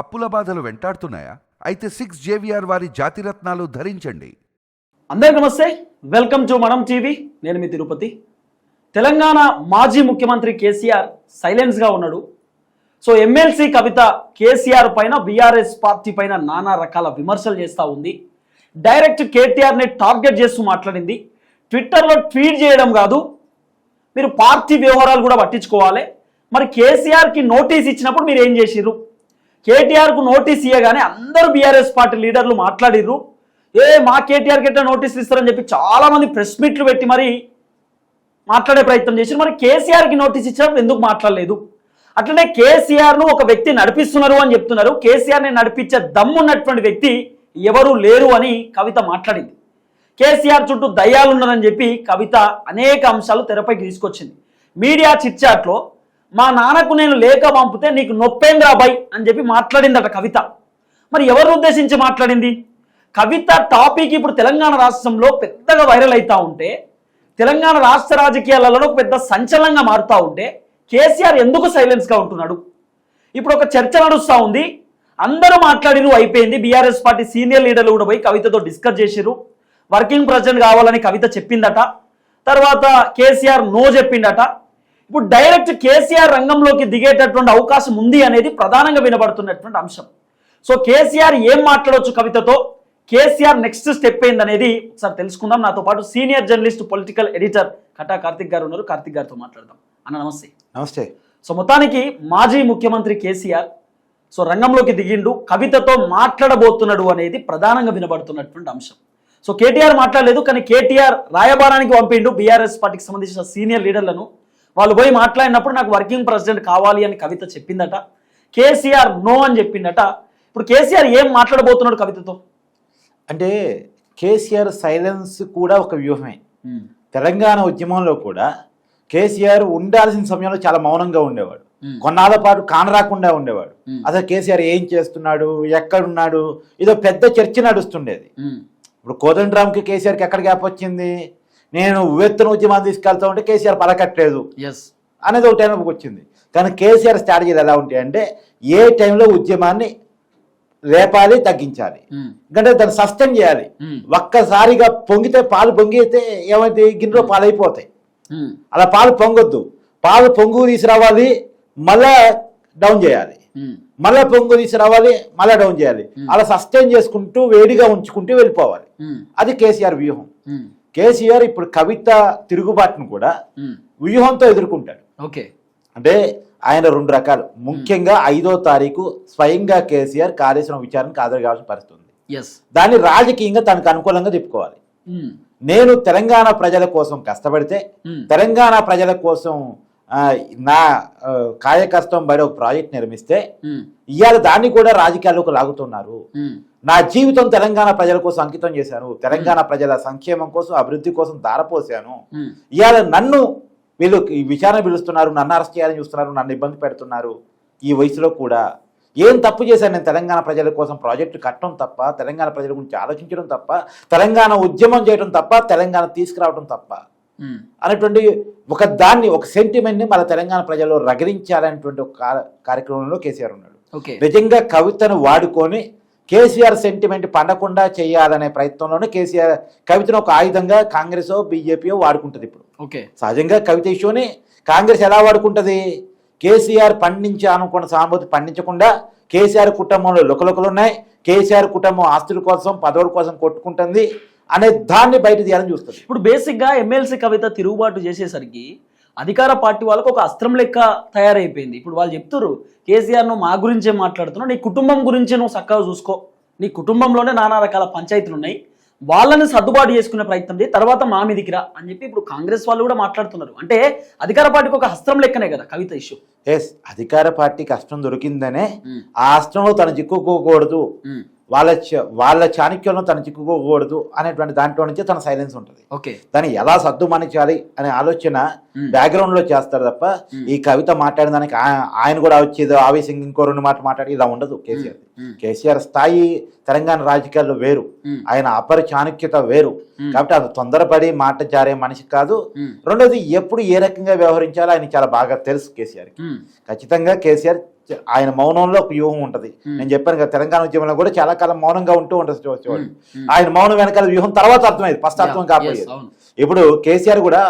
అప్పుల బాధలు వెంటాడుతున్నాయా? అయితే సిక్స్ జేవిఆర్ వారి జాతిరత్నాలు ధరించండి. అందరికి నమస్తే. వెల్కమ్ టు మనం టీవీ. నేను మీ తిరుపతి. తెలంగాణ మాజీ ముఖ్యమంత్రి కేసీఆర్ సైలెన్స్గా ఉన్నాడు. సో ఎమ్మెల్సీ కవిత కేసీఆర్ పైన బీఆర్ఎస్ పార్టీ పైన నానా రకాల విమర్శలు చేస్తూ ఉంది. డైరెక్ట్ కేటీఆర్ని టార్గెట్ చేస్తూ మాట్లాడింది. ట్విట్టర్లో ట్వీట్ చేయడం కాదు మీరు పార్టీ వ్యవహారాలు కూడా పట్టించుకోవాలి. మరి కేసీఆర్కి నోటీస్ ఇచ్చినప్పుడు మీరు ఏం చేసిర్రు? కేటీఆర్కు నోటీస్ ఇవ్వగానే అందరూ బీఆర్ఎస్ పార్టీ లీడర్లు మాట్లాడిర్రు. ఏ మా కేటీఆర్కి ఎట్లా నోటీసులు ఇస్తారని చెప్పి చాలా మంది ప్రెస్ మీట్లు పెట్టి మరి మాట్లాడే ప్రయత్నం చేసి మరి కేసీఆర్కి నోటీస్ ఇచ్చినప్పుడు ఎందుకు మాట్లాడలేదు? అట్లనే కేసీఆర్ను ఒక వ్యక్తి నడిపిస్తున్నారు అని చెప్తున్నారు. కేసీఆర్ని నడిపించే దమ్మున్నటువంటి వ్యక్తి ఎవరు లేరు అని కవిత మాట్లాడింది. కేసీఆర్ చుట్టూ దయ్యాలు చెప్పి కవిత అనేక అంశాలు తెరపైకి తీసుకొచ్చింది. మీడియా చిట్చాట్లో మా నాన్నకు నేను లేఖ పంపితే నీకు నొప్పేంద్రా బై అని చెప్పి మాట్లాడిందట కవిత. మరి ఎవరు ఉద్దేశించి మాట్లాడింది? కవిత టాపిక్ ఇప్పుడు తెలంగాణ రాష్ట్రంలో పెద్దగా వైరల్ అవుతా ఉంటే తెలంగాణ రాష్ట్ర రాజకీయాలలో ఒక పెద్ద సంచలనంగా మారుతూ ఉంటే కేసీఆర్ ఎందుకు సైలెన్స్గా ఉంటున్నాడు? ఇప్పుడు ఒక చర్చ నడుస్తూ ఉంది. అందరూ మాట్లాడినూ అయిపోయింది. బీఆర్ఎస్ పార్టీ సీనియర్ లీడర్లు కూడా పోయి కవితతో డిస్కస్ చేసిరు వర్కింగ్ ప్రెసిడెంట్ కావాలని కవిత చెప్పిందట. తర్వాత కేసీఆర్ నో చెప్పిండట. ఇప్పుడు డైరెక్ట్ కేసీఆర్ రంగంలోకి దిగేటటువంటి అవకాశం ఉంది అనేది ప్రధానంగా వినబడుతున్నటువంటి అంశం. సో కేసీఆర్ ఏం మాట్లాడవచ్చు కవితతో? కేసీఆర్ నెక్స్ట్ స్టెప్ ఏందనేది ఒకసారి తెలుసుకుందాం. నాతో పాటు senior journalist political editor Kata Karthik garu ఉన్నారు. కార్తిక్ గారితో మాట్లాడదాం. అన్న నమస్తే. నమస్తే. సో మొత్తానికి మాజీ ముఖ్యమంత్రి కేసీఆర్ సో రంగంలోకి దిగిండు. కవితతో మాట్లాడబోతున్నాడు అనేది ప్రధానంగా వినబడుతున్నటువంటి అంశం. సో కేటీఆర్ మాట్లాడలేదు కానీ కేటీఆర్ రాయబారానికి పంపిండు. బీఆర్ఎస్ పార్టీకి సంబంధించిన సీనియర్ లీడర్లను వాళ్ళు పోయి మాట్లాడినప్పుడు నాకు వర్కింగ్ ప్రెసిడెంట్ కావాలి అని కవిత చెప్పిందట. కేసీఆర్ నో అని చెప్పిందట. ఇప్పుడు కేసీఆర్ ఏం మాట్లాడబోతున్నాడు కవితతో? అంటే కేసీఆర్ సైలెన్స్ కూడా ఒక వ్యూహమే. తెలంగాణ ఉద్యమంలో కూడా కేసీఆర్ ఉండాల్సిన సమయంలో చాలా మౌనంగా ఉండేవాడు. కొన్నాళ్ళ పాటు కానరాకుండా ఉండేవాడు. అసలు కేసీఆర్ ఏం చేస్తున్నాడు? ఎక్కడున్నాడు? ఇదో పెద్ద చర్చ నడుస్తుండేది. ఇప్పుడు కోదండరామ్కి కేసీఆర్కి ఎక్కడ గ్యాప్ వచ్చింది? నేను ఉవ్వెత్తున ఉద్యమాన్ని తీసుకెళ్తా ఉంటే కేసీఆర్ పలకట్లేదు. ఎస్ అనేది ఒక టైంలోకి వచ్చింది. కానీ కేసీఆర్ స్ట్రాటజీలు ఎలా ఉంటాయి అంటే ఏ టైంలో ఉద్యమాన్ని లేపాలి తగ్గించాలి. ఎందుకంటే దాన్ని సస్టైన్ చేయాలి. ఒక్కసారిగా పొంగితే పాలు పొంగితే ఏమైతే గిన్నెలో పాలు అయిపోతాయి అలా పాలు పొంగొద్దు. పాలు పొంగు తీసుకురావాలి మళ్ళా డౌన్ చేయాలి. మళ్ళా పొంగు తీసుకురావాలి మళ్ళా డౌన్ చేయాలి. అలా సస్టైన్ చేసుకుంటూ వేడిగా ఉంచుకుంటూ వెళ్ళిపోవాలి. అది కేసీఆర్ వ్యూహం. కేసీఆర్ ఇప్పుడు కవిత తిరుగుబాటును కూడా వ్యూహంతో ఎదుర్కొంటాడు. ఓకే. అంటే ఆయన రెండు రకాలు. ముఖ్యంగా ఐదో తారీఖు స్వయంగా కేసీఆర్ కార్యాచరణ విచారణకు హాజరు కావాల్సిన పరిస్థితి ఉంది. దాన్ని రాజకీయంగా తనకు అనుకూలంగా తిప్పుకోవాలి నేను తెలంగాణ ప్రజల కోసం కష్టపడితే తెలంగాణ ప్రజల కోసం నా ఆ, కాయ కష్టం బడి ఒక ప్రాజెక్ట్ నిర్మిస్తే ఇవాళ దాన్ని కూడా రాజకీయాల్లోకి లాగుతున్నారు. నా జీవితం తెలంగాణ ప్రజల కోసం అంకితం చేశాను. తెలంగాణ ప్రజల సంక్షేమం కోసం అభివృద్ధి కోసం దారపోసాను ఇవాళ నన్ను వీళ్ళు ఈ విచారణ పిలుస్తున్నారు నన్ను అరెస్ట్ చేయాలని చూస్తున్నారు నన్ను ఇబ్బంది పెడుతున్నారు. ఈ వయసులో కూడా ఏం తప్పు చేశాను నేను తెలంగాణ ప్రజల కోసం? ప్రాజెక్టు కట్టడం తప్ప తెలంగాణ ప్రజల గురించి ఆలోచించడం తప్ప తెలంగాణ ఉద్యమం చేయడం తప్ప తెలంగాణ తీసుకురావడం తప్ప అనేటువంటి ఒక దాన్ని ఒక సెంటిమెంట్ని మన తెలంగాణ ప్రజల్లో రగరించాలనేటువంటి ఒక కార్యక్రమంలో కేసీఆర్ ఉన్నాడు. ఓకే. నిజంగా కవితను వాడుకొని కేసీఆర్ సెంటిమెంట్ పండకుండా చేయాలనే ప్రయత్నంలోనే కేసీఆర్ కవితను ఒక ఆయుధంగా కాంగ్రెస్ బీజేపీ వాడుకుంటుంది ఇప్పుడు. ఓకే. సహజంగా కవిత ఇష్యూని కాంగ్రెస్ ఎలా వాడుకుంటుంది? కేసీఆర్ పండించి అనుకున్న సానుభూతి పండించకుండా కేసీఆర్ కుటుంబంలో లుకలుకలు ఉన్నాయి. కేసీఆర్ కుటుంబం ఆస్తుల కోసం పదవుల కోసం కొట్టుకుంటుంది అనే దాన్ని బయట తీయాలని చూస్తుంది. ఇప్పుడు బేసిక్గా ఎమ్మెల్సీ కవిత తిరుగుబాటు చేసేసరికి అధికార పార్టీ వాళ్ళకు ఒక అస్త్రం లెక్క తయారైపోయింది. ఇప్పుడు వాళ్ళు చెప్తున్నారు కేసీఆర్ నువ్వు మా గురించే మాట్లాడుతున్నావు నీ కుటుంబం గురించే నువ్వు చక్కగా చూసుకో. నీ కుటుంబంలోనే నానా రకాల పంచాయతీలు ఉన్నాయి. వాళ్ళని సర్దుబాటు చేసుకునే ప్రయత్నం చేయి తర్వాత మా మీదికి రా అని చెప్పి ఇప్పుడు కాంగ్రెస్ వాళ్ళు కూడా మాట్లాడుతున్నారు. అంటే అధికార పార్టీకి ఒక అస్త్రం లెక్కనే కదా కవిత ఇష్యూ. ఎస్ అధికార పార్టీకి అస్త్రం దొరికిందనే ఆ అస్త్రంలో తను చిక్కుకోకూడదు వాళ్ళ వాళ్ళ చాణక్యంలో తను చిక్కుకోకూడదు అనేటువంటి దాంట్లో నుంచే తన సైలెన్స్ ఉంటుంది. ఓకే. దాన్ని ఎలా సర్దుమణించాలి అనే ఆలోచన బ్యాక్గ్రౌండ్లో చేస్తారు తప్ప ఈ కవిత మాట్లాడిన దానికి ఆయన కూడా వచ్చేది ఆవేశంగా ఇంకో రెండు మాటలు మాట్లాడి ఇలా ఉండదు కేసీఆర్. కేసీఆర్ స్థాయి తెలంగాణ రాజకీయాల్లో వేరు. ఆయన అపర చాణక్యత వేరు. కాబట్టి అది తొందరపడి మాట జారే మనిషి కాదు. రెండోది ఎప్పుడు ఏ రకంగా వ్యవహరించాలో ఆయన చాలా బాగా తెలుసు కేసీఆర్ ఖచ్చితంగా కేసీఆర్ ఆయన మౌనంలో ఒక వ్యూహం ఉంటది. నేను చెప్పాను కదా తెలంగాణ ఉద్యమంలో కూడా చాలా కాలం మౌనంగా ఉంటూ ఉంటుంది ఆయన మౌనం వెనకాల వ్యూహం తర్వాత అర్థమైంది ఫస్ట్ అర్థం కాకపోయేది. అవును. ఇప్పుడు కేసీఆర్ కూడా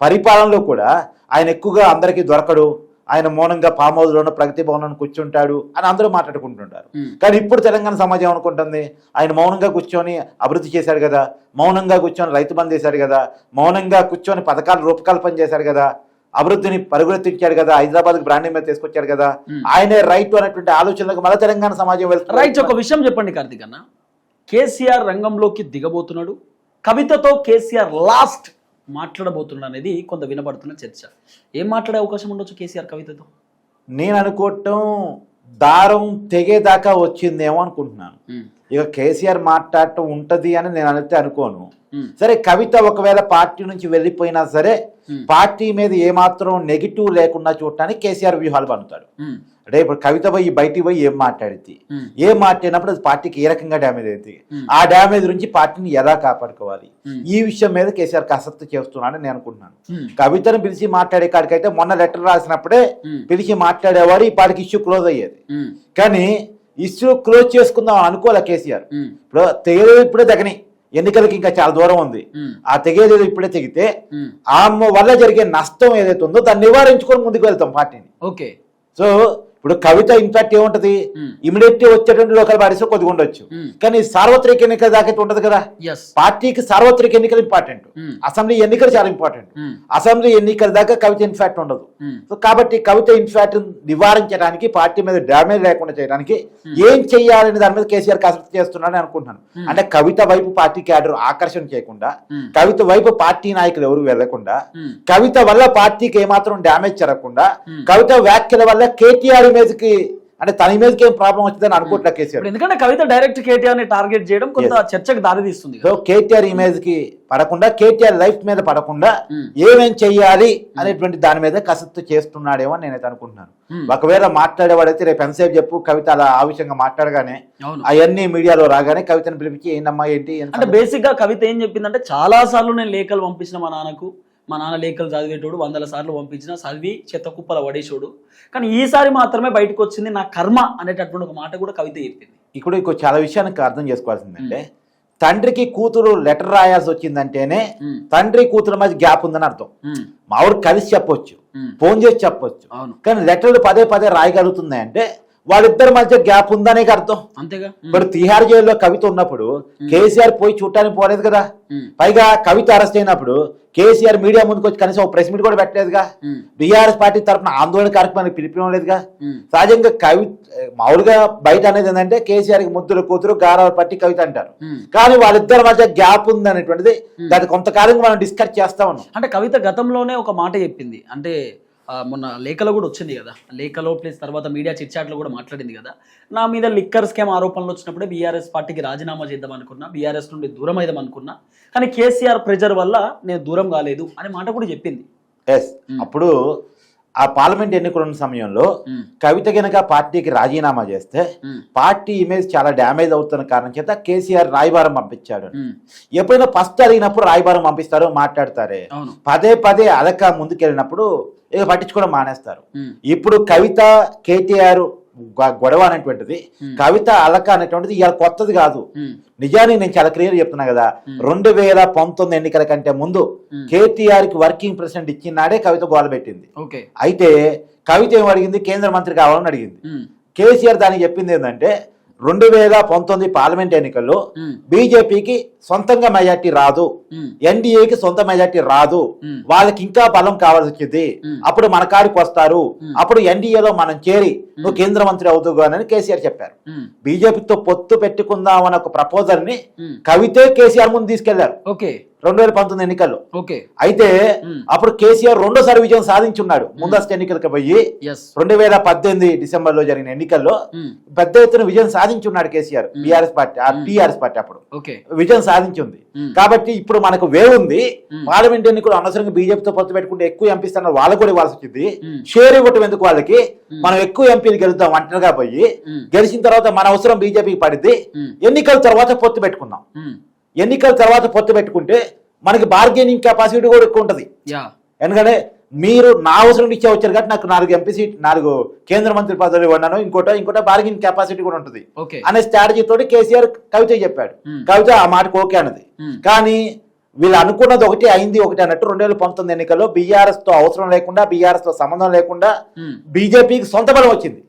పరిపాలనలో కూడా ఆయన ఎక్కువగా అందరికీ దొరకడు ఆయన మౌనంగా ఫామ్ హౌస్లోనూ ప్రగతి భవనంలో కూర్చుంటాడు అని అందరూ మాట్లాడుకుంటుంటారు. కానీ ఇప్పుడు తెలంగాణ సమాజం అనుకుంటుంది ఆయన మౌనంగా కూర్చొని అభివృద్ధి చేశాడు కదా మౌనంగా కూర్చొని రైతు బంద్ చేశాడు కదా మౌనంగా కూర్చొని పథకాలు రూపకల్పన చేశాడు కదా అభివృద్ధిని పరుగులెత్తించాడు కదా హైదరాబాద్ బ్రాండింగ్ మీద తీసుకొచ్చాడు కదా. ఆయనే రైట్ అనేటువంటి ఆలోచనలకు మళ్ళీ తెలంగాణ సమాజం వెళ్తుంది. రైట్ ఒక విషయం చెప్పండి కార్తీక్ అన్న. కేసీఆర్ రంగంలోకి దిగబోతున్నాడు కవితతో కేసీఆర్ లాస్ట్ మాట్లాడబోతున్నాడు అనేది కొంత వినబడుతున్న చర్చ. ఏం మాట్లాడే అవకాశం ఉండొచ్చు కేసీఆర్ కవితతో? నేను అనుకోవటం దారం తెగేదాకా వచ్చిందేమో అనుకుంటున్నాను. ఇక కేసీఆర్ మాట్లాడటం ఉంటది అని నేను అయితే అనుకోను. సరే కవిత ఒకవేళ పార్టీ నుంచి వెళ్ళిపోయినా సరే. పార్టీ మీద ఏమాత్రం నెగిటివ్ లేకుండా చూడటానికి కేసీఆర్ వ్యూహాలు ఉమ్, అంటే ఇప్పుడు కవిత పోయి బయటికి పోయి ఏం మాట్లాడింది ఏం మాట్లాడినప్పుడు అది పార్టీకి ఏ రకంగా డ్యామేజ్ అయింది. ఆ డ్యామేజ్ నుంచి పార్టీని ఎలా కాపాడుకోవాలి. ఈ విషయం మీద కేసీఆర్ కసరత్తు చేస్తున్నాడని నేను అనుకుంటున్నాను. కవితను పిలిచి మాట్లాడే కాడికైతే మొన్న లెటర్ రాసినప్పుడే. పిలిచి మాట్లాడేవాడు ఈ పాటికి ఇష్యూ క్లోజ్ అయ్యేది. కానీ ఇష్యూ క్లోజ్ చేసుకుందాం అనుకోలే కేసీఆర్. ఇప్పుడు తెగేది ఇప్పుడే తగని. ఎన్నికలకి ఇంకా చాలా దూరం ఉంది. ఆ తెగేది ఇప్పుడే తెగితే. ఆమె వల్ల జరిగే నష్టం ఏదైతే ఉందో దాన్ని నివారించుకొని ముందుకు వెళ్తాం పార్టీని. ఓకే. సో ఇప్పుడు కవిత ఇన్ఫాక్ట్ ఏముంటది? Hmm. ఇమీడియట్ వచ్చేటువంటి లోకల్ బాడీస్ కొద్దిగా ఉండొచ్చు. Hmm. కానీ సార్వత్రిక ఎన్నికల దాకా అయితే ఉండదు కదా? పార్టీకి సార్వత్రిక ఎన్నికలు ఇంపార్టెంట్ Hmm. అసెంబ్లీ ఎన్నికలు చాలా ఇంపార్టెంట్ అసెంబ్లీ ఎన్నికల దాకా కవిత ఇన్ఫాక్ట్ ఉండదు. సో కాబట్టి కవిత ఇన్ఫాక్ట్ నివారించడానికి పార్టీ మీద డ్యామేజ్ లేకుండా చేయడానికి ఏం చెయ్యాలని దాని మీద కేసీఆర్ కసరత్తు చేస్తున్నాడని అనుకుంటున్నాను. అంటే కవిత వైపు పార్టీ క్యాడర్ ఆకర్షణ చేయకుండా Hmm. కవిత వైపు పార్టీ నాయకులు ఎవరు వెళ్ళకుండా కవిత వల్ల పార్టీకి ఏమాత్రం డ్యామేజ్ జరగకుండా Hmm. కవిత వ్యాఖ్యల వల్ల కేటీఆర్ ఇమేజ్కి అంటే తన ఇమేజ్కి ఏం ప్రాబ్లం వచ్చిందని అనుకుంటున్నా కేసీఆర్. ఇప్పుడు ఎందుకంటే కవిత డైరెక్ట్ కేటీఆర్ని టార్గెట్ చేయడం కొంత చర్చకు దారితీస్తుంది సో కేటీఆర్ ఇమేజ్కి పడకుండా కేటీఆర్ లైఫ్ మీద పడకుండా Hmm. ఏమేం చెయ్యాలి అనేటువంటి దాని మీద కసరత్తు చేస్తున్నాడేమో అని నేనైతే అనుకుంటున్నాను. Hmm. ఒకవేళ మాట్లాడేవాడైతే రేపు ఎంతసేపు చెప్పు కవిత అలా ఆ విషయంగా మాట్లాడగానే అవును. అవన్నీ మీడియాలో రాగానే కవితను పిలిపించి ఏంటమ్మా ఏంటి అంటే? బేసిక్గా కవిత ఏం చెప్పిందంటే చాలా సార్లు నేను లేఖలు పంపించిన మా నాన్నకు మా నాన్న లేఖలు చదివేటోడు వందల సార్లు పంపించిన చదివి చెత్త కుప్పల పడేసోడు కానీ ఈసారి మాత్రమే బయటకు వచ్చింది నా కర్మ అనేటటువంటి ఒక మాట కూడా కవిత చెప్పింది. ఇప్పుడు ఇంకో చాలా విషయానికి అర్థం చేసుకోవాల్సిందంటే తండ్రికి కూతురు లెటర్ రాయాల్సి వచ్చిందంటేనే తండ్రి కూతురు మధ్య గ్యాప్ ఉందని అర్థం. మావిడు కలిసి చెప్పొచ్చు ఫోన్ చేసి చెప్పొచ్చు. అవును. కానీ లెటర్లు పదే పదే రాయగలుగుతున్నాయి అంటే వాళ్ళిద్దరి మధ్య గ్యాప్ ఉందనే అర్థం? అంతేగా. ఇప్పుడు తిహార్ జైల్లో కవిత ఉన్నప్పుడు కేసీఆర్ పోయి చూడటానికి పోలేదు కదా. పైగా కవిత అరెస్ట్ అయినప్పుడు కేసీఆర్ మీడియా ముందుకు వచ్చి కనీసం ఒక ప్రెస్ మీట్ కూడా పెట్టలేదుగా. బీఆర్ఎస్ పార్టీ తరఫున ఆందోళన కార్యక్రమానికి పిలిపినలేదుగా ఉమ్, సహజంగా కవి మామూలుగా బయట అనేది ఏంటంటే కేసీఆర్కి ముద్దుల కూతురు గారాల పట్టి కవిత అంటారు. కానీ వాళ్ళిద్దరి మధ్య గ్యాప్ ఉంది అనేటువంటిది దాన్ని కొంతకాలంగా మనం డిస్కస్ చేస్తా ఉన్నాం. అంటే కవిత గతంలోనే ఒక మాట చెప్పింది. అంటే మొన్న లేఖలో కూడా వచ్చింది కదా. లేఖలో ప్లస్ తర్వాత మీడియా చిట్చాట్లో కూడా మాట్లాడింది కదా. నా మీద లిక్కర్ స్కామ్ ఆరోపణలు వచ్చినప్పుడే బీఆర్ఎస్ పార్టీకి రాజీనామా చేద్దాం అనుకున్నా బీఆర్ఎస్ నుండి దూరం అయిదాం అనుకున్నా కానీ కేసీఆర్ ప్రెజర్ వల్ల నేను దూరం కాలేదు అనే మాట కూడా చెప్పింది. ఎస్ అప్పుడు ఆ పార్లమెంట్ ఎన్నికలు ఉన్న సమయంలో కవిత గనక పార్టీకి రాజీనామా చేస్తే పార్టీ ఇమేజ్ చాలా డ్యామేజ్ అవుతున్న కారణం చేత కేసీఆర్ రాయబారం పంపించాడు. ఎప్పుడైనా ఫస్ట్ అడిగినప్పుడు రాయబారం పంపిస్తారు మాట్లాడతారే. పదే పదే అలక ముందుకెళ్ళినప్పుడు ఇక పట్టించుకోవడం మానేస్తారు. ఇప్పుడు కవిత కేటీఆర్ గొడవ అనేటువంటిది కవిత అలక అనేటువంటిది ఇవాళ కొత్తది కాదు. నిజానికి నేను చాలా క్లియర్ చెప్తున్నా కదా. రెండు వేల పంతొమ్మిది ఎన్నికల కంటే ముందు కేటీఆర్కి వర్కింగ్ ప్రెసిడెంట్ ఇచ్చినాడే కవిత గోల పెట్టింది. అయితే కవిత ఏం అడిగింది? కేంద్ర మంత్రి కావాలని అడిగింది. కేసీఆర్ దానికి చెప్పింది ఏంటంటే రెండు వేల పంతొమ్మిది పార్లమెంట్ ఎన్నికల్లో బీజేపీకి సొంతంగా మెజార్టీ రాదు. ఎన్డీఏకి సొంత మెజార్టీ రాదు. వాళ్ళకి ఇంకా బలం కావాల్సి వచ్చింది. అప్పుడు మన కాడికి వస్తారు. అప్పుడు ఎన్డీఏలో మనం చేరి నువ్వు కేంద్ర మంత్రి అవుతావు అని కేసీఆర్ చెప్పారు. బీజేపీతో పొత్తు పెట్టుకుందాం అనే ఒక ప్రపోజల్ని. కవితే కేసీఆర్ ముందు తీసుకెళ్ళారు. ఓకే. రెండు వేల పంతొమ్మిది ఎన్నికల్లో. ఓకే. అయితే. అప్పుడు కేసీఆర్ రెండోసారి విజయం సాధించున్నాడు. ముందస్తు ఎన్నికలకు పోయి రెండు వేల పద్దెనిమిది డిసెంబర్లో జరిగిన ఎన్నికల్లో పెద్ద ఎత్తున విజయం సాధించున్నాడు KCR BRS party TRS party అప్పుడు. విజయం సాధించింది. కాబట్టి ఇప్పుడు మనకు వేవ్ ఉంది పార్లమెంట్ ఎన్నికలు అనవసరంగా బీజేపీతో పొత్తు పెట్టుకుంటే ఎక్కువ ఎంపీ స్థానాలు వాళ్ళకు కూడా ఇవ్వాల్సి వచ్చింది. షేర్ ఇవ్వటం ఎందుకు వాళ్ళకి? మనం ఎక్కువ ఎంపీలు గెలుద్దాం ఒంటరిగా పోయి. గెలిచిన తర్వాత మన అవసరం బీజేపీకి పడిద్ది మ్మ్. ఎన్నికల తర్వాత పొత్తు పెట్టుకుందాం. ఎన్నికల తర్వాత పొత్తు పెట్టుకుంటే మనకి బార్గెనింగ్ కెపాసిటీ కూడా ఎక్కువ ఉంటుంది ఎందుకంటే మీరు నా అవసరం ఇచ్చే వచ్చారు కాబట్టి నాకు నాలుగు ఎంపీ సీట్ నాలుగు కేంద్ర మంత్రి పదవులు ఇవ్వన్నాను ఇంకోటో ఇంకోటో బార్గెన్ కెపాసిటీ కూడా ఉంటుంది అనే స్ట్రాటజీ తోటి కేసీఆర్ కవిత చెప్పాడు Hmm. కవిత ఆ మాటకు ఓకే అన్నది Hmm. కానీ వీళ్ళు అనుకున్నది ఒకటి అయింది ఒకటి అన్నట్టు రెండు వేల పంతొమ్మిది ఎన్నికల్లో బీఆర్ఎస్తో అవసరం లేకుండా బీఆర్ఎస్తో సంబంధం లేకుండా Hmm. బీజేపీకి సొంత బలం వచ్చింది Hmm.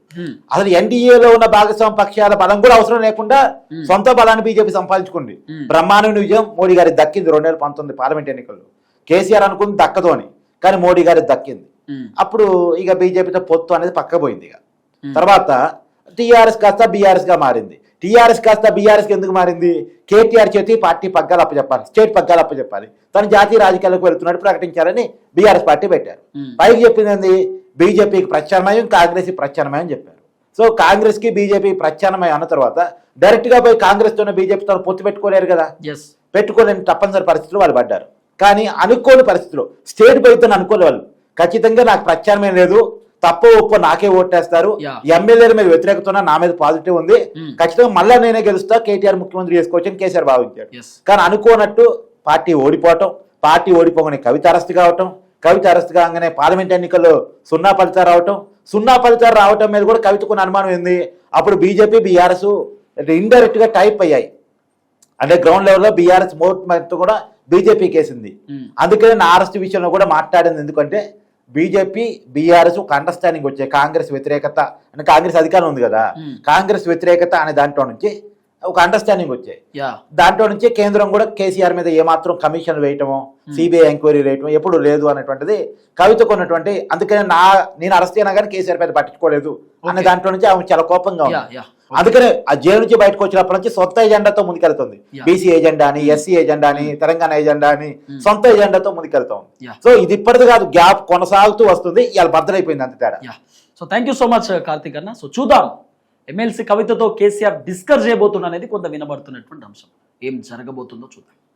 అసలు ఎన్డీఏలో ఉన్న భాగస్వామ్య పక్షాల బలం కూడా అవసరం లేకుండా Hmm. సొంత బలాన్ని బీజేపీ సంపాదించుకుంది Hmm. బ్రహ్మాండ విజయం మోడీ గారికి దక్కింది రెండు వేల పంతొమ్మిది పార్లమెంట్ ఎన్నికల్లో కేసీఆర్ అనుకుంది దక్కదు అని కానీ మోడీ గారికి దక్కింది Hmm. అప్పుడు ఇక బీజేపీతో పొత్తు అనేది పక్కపోయింది ఇక Hmm. తర్వాత టీఆర్ఎస్ కాస్త బీఆర్ఎస్గా మారింది టీఆర్ఎస్ కాస్త బీఆర్ఎస్ ఎందుకు మారింది కేటీఆర్ చేతి పార్టీ పగ్గాలు అప్పచెప్పాలి స్టేట్ పగ్గాలు అప్పచెప్పాలి తను జాతీయ రాజకీయాలకు వెళ్తున్నట్టు ప్రకటించారని బీఆర్ఎస్ పార్టీ పెట్టారు Hmm. పైకి చెప్పింది బీజేపీకి ప్రత్యామ్నాయం కాంగ్రెస్ ప్రత్యామ్నాయం చెప్పారు. సో కాంగ్రెస్కి బీజేపీ ప్రత్యామ్నాయం అన్న తర్వాత డైరెక్ట్గా పోయి కాంగ్రెస్ తోనే బీజేపీతో పొత్తు పెట్టుకోలేరు కదా? పెట్టుకోలేని తప్పనిసరి పరిస్థితులు వాళ్ళు పడ్డారు. కానీ అనుకోని పరిస్థితులు స్టేట్ పోయితే అనుకోని వాళ్ళు. ఖచ్చితంగా నాకు ప్రత్యామ్నాయం లేదు. తప్పు ఒప్పు నాకే ఓటేస్తారు. ఎమ్మెల్యేల మీద వ్యతిరేకత నా మీద పాజిటివ్ ఉంది. Hmm. ఖచ్చితంగా మళ్ళా నేనే గెలుస్తా. కేటీఆర్ ముఖ్యమంత్రి చేసుకోవచ్చు అని కేసీఆర్ భావించాడు. కానీ అనుకోనట్టు పార్టీ ఓడిపోవటం పార్టీ ఓడిపోగానే కవిత అరెస్ట్ కావటం కవిత అరెస్ట్ కాగానే పార్లమెంట్ ఎన్నికల్లో సున్నా ఫలితాలు రావటం సున్నా ఫలితాలు రావటం మీద కూడా కవితకు ఉన్న అనుమానం ఏంది? అప్పుడు బీజేపీ బీఆర్ఎస్ ఇండైరెక్ట్గా టైప్ అయ్యాయి. అంటే గ్రౌండ్ లెవెల్లో బీఆర్ఎస్ మోట్ కూడా బీజేపీ కేసింది. అందుకనే నా అరెస్ట్ విషయంలో కూడా మాట్లాడింది. ఎందుకంటే బీజేపీ బీఆర్ఎస్ ఒక అండర్స్టాండింగ్ వచ్చాయి. కాంగ్రెస్ వ్యతిరేకత అంటే కాంగ్రెస్ అధికారం ఉంది కదా. కాంగ్రెస్ వ్యతిరేకత అనే దాంట్లో నుంచి ఒక అండర్స్టాండింగ్ వచ్చాయి. దాంట్లో నుంచి కేంద్రం కూడా కేసీఆర్ మీద ఏమాత్రం కమిషన్ వేయటమో సిబిఐ ఎంక్వైరీ వేయటం ఎప్పుడు లేదు అనేటువంటిది కవితకు ఉన్నటువంటి అందుకనే నా నేను అరెస్ట్ అయినా కానీ కేసీఆర్ మీద పట్టించుకోలేదు అనే. దాంట్లో నుంచి ఆమె చాలా కోపంగా ఉంది. అందుకనే ఆ జైలు నుంచి బయటకు వచ్చినప్పటి నుంచి సొంత ఎజెండాతో ముందుకెళ్తుంది. బీసీ ఎజెండా అని ఎస్సీ ఎజెండా అని తెలంగాణ ఎజెండా అని Hmm. సొంత ఎజెండాతో ముందుకెళ్తాం. సో ఇది ఇప్పటిది కాదు గ్యాప్ కొనసాగుతూ వస్తుంది ఇవాళ బద్దలైపోయింది అంత తేడా. So thank you so much Karthik అన్న. సో చూద్దాం. ఎమ్మెల్సీ కవితతో కేసీఆర్ డిస్కస్ చేయబోతున్నా అనేది కొంత వినబడుతున్నటువంటి అంశం. ఏం జరగబోతుందో చూద్దాం.